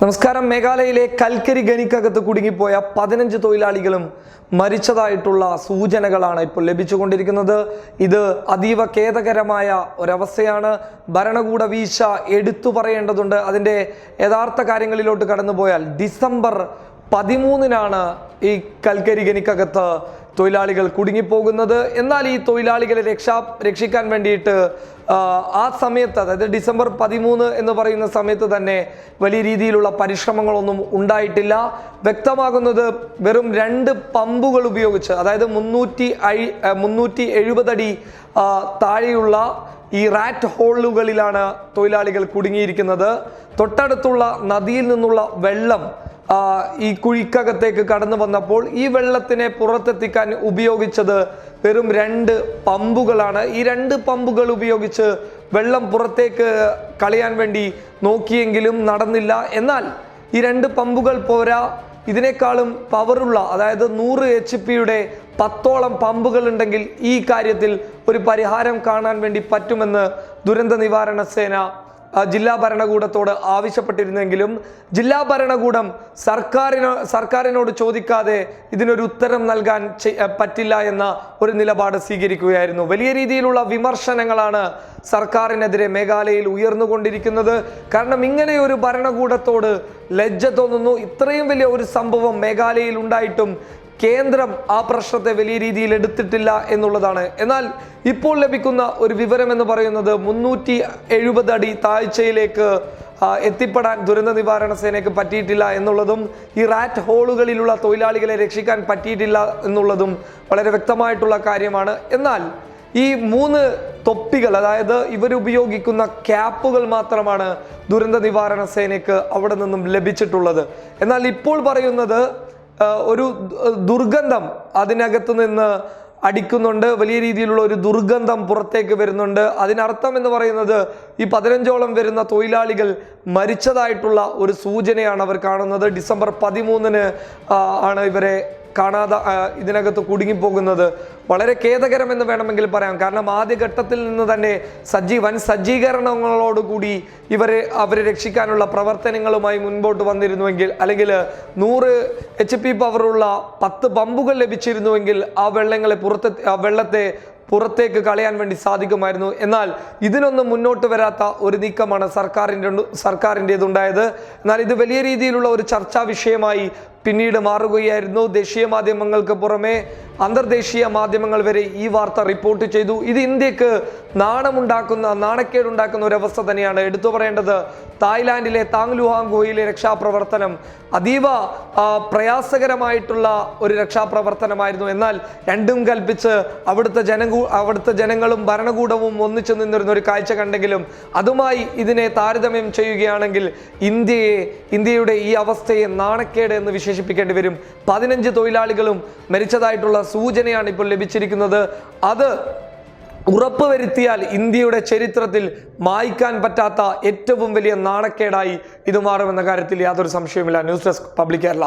നമസ്കാരം. മേഘാലയയിലെ കൽക്കരി ഖനിക്കകത്ത് കുടുങ്ങിപ്പോയ പതിനഞ്ച് തൊഴിലാളികളും മരിച്ചതായിട്ടുള്ള സൂചനകളാണ് ഇപ്പോൾ ലഭിച്ചുകൊണ്ടിരിക്കുന്നത്. ഇത് അതീവ ഖേദകരമായ ഒരവസ്ഥയാണ്. ഭരണകൂട വീഴ്ച എടുത്തു പറയേണ്ടതുണ്ട്. അതിന്റെ യഥാർത്ഥ കാര്യങ്ങളിലോട്ട് കടന്നുപോയാൽ ഡിസംബർ പതിമൂന്നിനാണ് ഈ കൽക്കരി ഖനിക്കകത്ത് തൊഴിലാളികൾ കുടുങ്ങിപ്പോകുന്നത്. എന്നാൽ ഈ തൊഴിലാളികളെ രക്ഷാ രക്ഷിക്കാൻ വേണ്ടിയിട്ട് ആ, സമയത്ത് അതായത് ഡിസംബർ പതിമൂന്ന് എന്ന് പറയുന്ന സമയത്ത് തന്നെ വലിയ രീതിയിലുള്ള പരിശ്രമങ്ങളൊന്നും ഉണ്ടായിട്ടില്ല. വ്യക്തമാകുന്നത് വെറും രണ്ട് പമ്പുകൾ ഉപയോഗിച്ച് അതായത് മുന്നൂറ്റി ആ, മുന്നൂറ്റി എഴുപതടി താഴെയുള്ള ഈ റാറ്റ് ഹോളുകളിലാണ് തൊഴിലാളികൾ കുടുങ്ങിയിരിക്കുന്നത്. തൊട്ടടുത്തുള്ള നദിയിൽ നിന്നുള്ള വെള്ളം ഈ കുഴിക്കകത്തേക്ക് കടന്നു വന്നപ്പോൾ ഈ വെള്ളത്തിനെ പുറത്തെത്തിക്കാൻ ഉപയോഗിച്ചത് വെറും രണ്ട് പമ്പുകളാണ്. ഈ രണ്ട് പമ്പുകൾ ഉപയോഗിച്ച് വെള്ളം പുറത്തേക്ക് കളയാൻ വേണ്ടി നോക്കിയെങ്കിലും നടന്നില്ല. എന്നാൽ ഈ രണ്ട് പമ്പുകൾ പോരാ ഇതിനേക്കാളും പവറുള്ള അതായത് നൂറ് എച്ച് പിയുടെ പത്തോളം പമ്പുകൾ ഉണ്ടെങ്കിൽ ഈ കാര്യത്തിൽ ഒരു പരിഹാരം കാണാൻ വേണ്ടി പറ്റുമെന്ന് ദുരന്ത നിവാരണ സേന ജില്ലാ ഭരണകൂടത്തോട് ആവശ്യപ്പെട്ടിരുന്നെങ്കിലും ജില്ലാ ഭരണകൂടം സർക്കാരിനോ സർക്കാരിനോട് ചോദിക്കാതെ ഇതിനൊരു ഉത്തരം നൽകാൻ പറ്റില്ല എന്ന ഒരു നിലപാട് സ്വീകരിക്കുകയായിരുന്നു. വലിയ രീതിയിലുള്ള വിമർശനങ്ങളാണ് സർക്കാരിനെതിരെ മേഘാലയയിൽ ഉയർന്നുകൊണ്ടിരിക്കുന്നത്. കാരണം ഇങ്ങനെ ഒരു ഭരണകൂടത്തോട് ലജ്ജ തോന്നുന്നു. ഇത്രയും വലിയ ഒരു സംഭവം മേഘാലയയിൽ ഉണ്ടായിട്ടും കേന്ദ്രം ആ പ്രശ്നത്തെ വലിയ രീതിയിൽ എടുത്തിട്ടില്ല എന്നുള്ളതാണ്. എന്നാൽ ഇപ്പോൾ ലഭിക്കുന്ന ഒരു വിവരം എന്ന് പറയുന്നത് മുന്നൂറ്റി എഴുപത് അടി താഴ്ചയിലേക്ക് എത്തിപ്പെടാൻ ദുരന്ത നിവാരണ സേനയ്ക്ക് പറ്റിയിട്ടില്ല എന്നുള്ളതും ഈ റാറ്റ് ഹോളുകളിലുള്ള തൊഴിലാളികളെ രക്ഷിക്കാൻ പറ്റിയിട്ടില്ല എന്നുള്ളതും വളരെ വ്യക്തമായിട്ടുള്ള കാര്യമാണ്. എന്നാൽ ഈ മൂന്ന് തൊപ്പികൾ അതായത് ഇവർ ഉപയോഗിക്കുന്ന ക്യാപ്പുകൾ മാത്രമാണ് ദുരന്ത നിവാരണ സേനയ്ക്ക് അവിടെ നിന്നും ലഭിച്ചിട്ടുള്ളത്. എന്നാൽ ഇപ്പോൾ പറയുന്നത് ഒരു ദുർഗന്ധം അതിനകത്ത് നിന്ന് അടിക്കുന്നുണ്ട്. വലിയ രീതിയിലുള്ള ഒരു ദുർഗന്ധം പുറത്തേക്ക് വരുന്നുണ്ട്. അതിനർത്ഥം എന്ന് പറയുന്നത് ഈ പതിനഞ്ചോളം വരുന്ന തൊഴിലാളികൾ മരിച്ചതായിട്ടുള്ള ഒരു സൂചനയാണ് അവർ കാണുന്നത്. ഡിസംബർ പതിമൂന്നിന് ആണ് ഇവരെ കാണാതെ ഇതിനകത്ത് കുടുങ്ങിപ്പോകുന്നത് വളരെ ഖേദകരമെന്ന് വേണമെങ്കിൽ പറയാം. കാരണം ആദ്യഘട്ടത്തിൽ നിന്ന് തന്നെ സജ്ജീ വൻ സജ്ജീകരണങ്ങളോടുകൂടി ഇവരെ അവരെ രക്ഷിക്കാനുള്ള പ്രവർത്തനങ്ങളുമായി മുൻപോട്ട് വന്നിരുന്നുവെങ്കിൽ അല്ലെങ്കിൽ നൂറ് എച്ച് പി പവറുള്ള പത്ത് പമ്പുകൾ ലഭിച്ചിരുന്നുവെങ്കിൽ ആ വെള്ളങ്ങളെ പുറത്തെ ആ വെള്ളത്തെ പുറത്തേക്ക് കളയാൻ വേണ്ടി സാധിക്കുമായിരുന്നു. എന്നാൽ ഇതിനൊന്നും മുന്നോട്ട് വരാത്ത ഒരു നീക്കമാണ് സർക്കാരിന്റെ സർക്കാരിന്റെതുണ്ടായത്. എന്നാൽ ഇത് വലിയ രീതിയിലുള്ള ഒരു ചർച്ചാ വിഷയമായി പിന്നീട് മാറുകയായിരുന്നു. ദേശീയ മാധ്യമങ്ങൾക്ക് പുറമെ അന്തർദേശീയ മാധ്യമങ്ങൾ വരെ ഈ വാർത്ത റിപ്പോർട്ട് ചെയ്തു. ഇത് ഇന്ത്യയ്ക്ക് നാണമുണ്ടാക്കുന്ന നാണക്കേടുണ്ടാക്കുന്ന ഒരവസ്ഥ തന്നെയാണ്. എടുത്തു പറയേണ്ടത് തായ്ലാന്റിലെ താങ്ലുഹാങ്ഗോയിലെ രക്ഷാപ്രവർത്തനം അതീവ പ്രയാസകരമായിട്ടുള്ള ഒരു രക്ഷാപ്രവർത്തനമായിരുന്നു. എന്നാൽ രണ്ടും കൽപ്പിച്ച് അവിടുത്തെ ജനകൂ അവിടുത്തെ ജനങ്ങളും ഭരണകൂടവും ഒന്നിച്ചു നിന്നിരുന്ന ഒരു കാഴ്ച കണ്ടെങ്കിലും അതുമായി ഇതിനെ താരതമ്യം ചെയ്യുകയാണെങ്കിൽ ഇന്ത്യയെ ഇന്ത്യയുടെ ഈ അവസ്ഥയെ നാണക്കേട് എന്ന് വിശേഷിപ്പിക്കേണ്ടി വരും. പതിനഞ്ച് തൊഴിലാളികളും മരിച്ചതായിട്ടുള്ള സൂചനയാണ് ഇപ്പോൾ ലഭിച്ചിരിക്കുന്നത്. അത് ഉറപ്പ് വരുത്തിയാൽ ഇന്ത്യയുടെ ചരിത്രത്തിൽ മായ്ക്കാൻ പറ്റാത്ത ഏറ്റവും വലിയ നാണക്കേടായി ഇത് മാറുമെന്ന കാര്യത്തിൽ യാതൊരു സംശയവുമില്ല. News desk public Kerala.